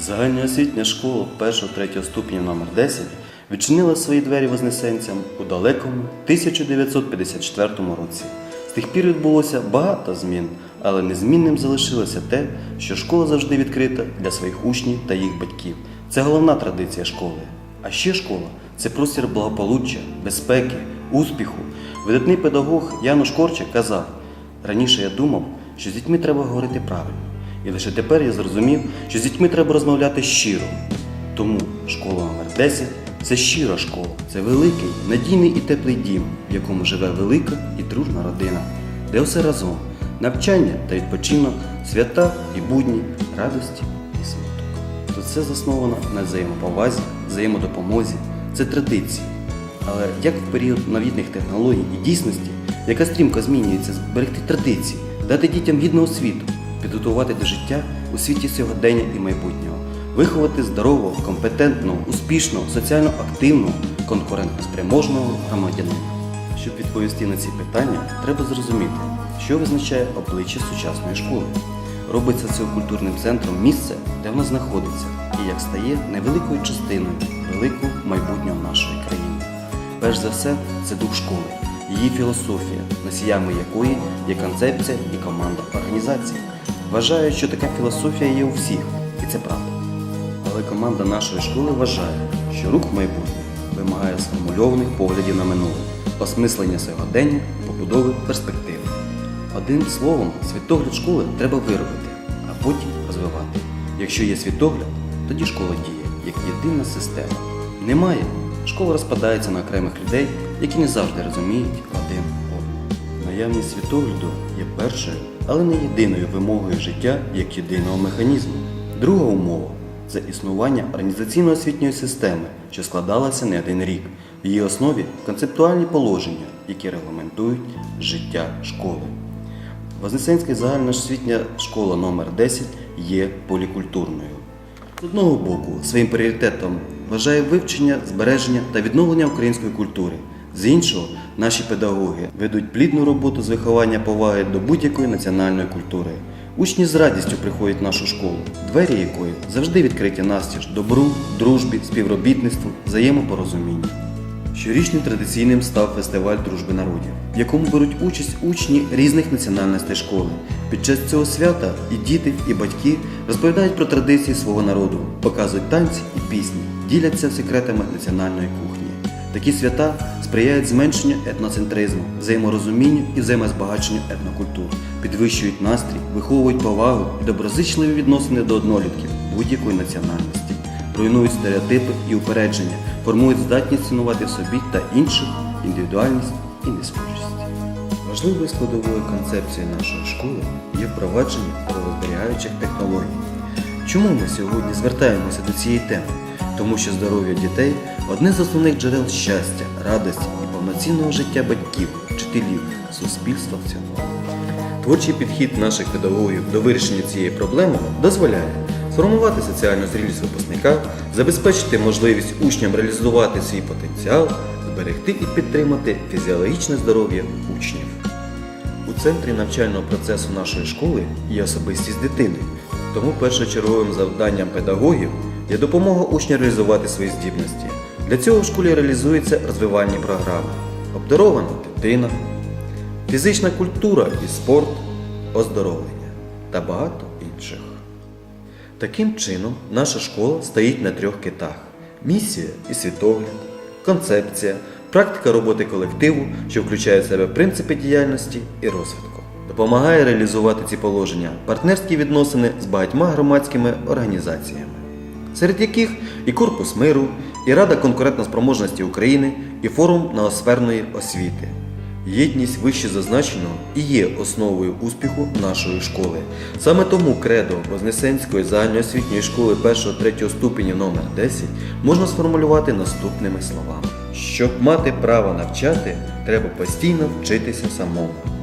Загальноосвітня школа 1-3 ступеня номер 10 відчинила свої двері вознесенцям у далекому 1954 році. З тих пір відбулося багато змін, але незмінним залишилося те, що школа завжди відкрита для своїх учнів та їх батьків. Це головна традиція школи. А ще школа це простір благополуччя, безпеки, успіху. Видатний педагог Януш Корчик казав: раніше я думав, що з дітьми треба говорити правильно. І лише тепер я зрозумів, що з дітьми треба розмовляти щиро. Тому школа номер 10 це щира школа, це великий, надійний і теплий дім, в якому живе велика і дружна родина, де все разом навчання та відпочинок, свята і будні, радості і смуток. Тут все засновано на взаємоповазі, взаємодопомозі, це традиції. Але як в період новітних технологій і дійсності, яка стрімко змінюється, зберегти традиції, дати дітям гідну освіту, підготувати до життя у світі сьогодення і майбутнього, виховати здорового, компетентного, успішного, соціально активного, конкурентоспряможного громадянина. Щоб відповісти на ці питання, треба зрозуміти, що визначає обличчя сучасної школи. Робиться це культурним центром місце, де вона знаходиться, і як стає невеликою частиною великого майбутнього нашої країни. Перш за все, це дух школи, її філософія, носіями якої є концепція і команда організації. Вважаю, що така філософія є у всіх, і це правда. Але команда нашої школи вважає, що рух майбутнє вимагає сформульованих поглядів на минуле, осмислення сьогодення, побудови перспективи. Одним словом, світогляд школи треба виробити, а потім розвивати. Якщо є світогляд, тоді школа діє як єдина система. Немає, школа розпадається на окремих людей, які не завжди розуміють один. Наявність світогляду є першою, але не єдиною вимогою життя як єдиного механізму. Друга умова це існування організаційно-освітньої системи, що складалася не один рік. В її основі концептуальні положення, які регламентують життя школи. Вознесенська загальноосвітня школа номер 10 є полікультурною. З одного боку, своїм пріоритетом вважає вивчення, збереження та відновлення української культури. З іншого, наші педагоги ведуть плідну роботу з виховання поваги до будь-якої національної культури. Учні з радістю приходять в нашу школу, двері якої завжди відкриті настіж добру, дружбі, співробітництву, взаємопорозумінню. Щорічним традиційним став фестиваль дружби народів, в якому беруть участь учні різних національностей школи. Під час цього свята і діти, і батьки розповідають про традиції свого народу, показують танці і пісні, діляться секретами національної кухні. Такі свята сприяють зменшенню етноцентризму, взаєморозумінню і взаємозбагаченню етнокультур, підвищують настрій, виховують повагу і доброзичливі відносини до однолітків будь-якої національності, руйнують стереотипи і упередження, формують здатність цінувати в собі та інших індивідуальність і несхожість. Важливою складовою концепції нашої школи є впровадження правозберігаючих технологій. Чому ми сьогодні звертаємося до цієї теми? Тому що здоров'я дітей одне з основних джерел щастя, радості і повноцінного життя батьків, вчителів, суспільства в цілому. Творчий підхід наших педагогів до вирішення цієї проблеми дозволяє сформувати соціальну зрілість випускника, забезпечити можливість учням реалізувати свій потенціал, зберегти і підтримати фізіологічне здоров'я учнів. У центрі навчального процесу нашої школи є особистість дитини, тому першочерговим завданням педагогів є допомога учню реалізувати свої здібності. Для цього в школі реалізуються розвивальні програми, обдарована дитина, фізична культура і спорт, оздоровлення та багато інших. Таким чином, наша школа стоїть на трьох китах: місія і світогляд, концепція, практика роботи колективу, що включає в себе принципи діяльності і розвитку. Допомагає реалізувати ці положення партнерські відносини з багатьма громадськими організаціями, серед яких і Корпус миру, і Рада конкурентоспроможності України, і форум ноосферної освіти. Єдність вище зазначеного і є основою успіху нашої школи. Саме тому кредо Вознесенської загальноосвітньої школи 1-3 ступеня номер 10 можна сформулювати наступними словами: щоб мати право навчати, треба постійно вчитися самому.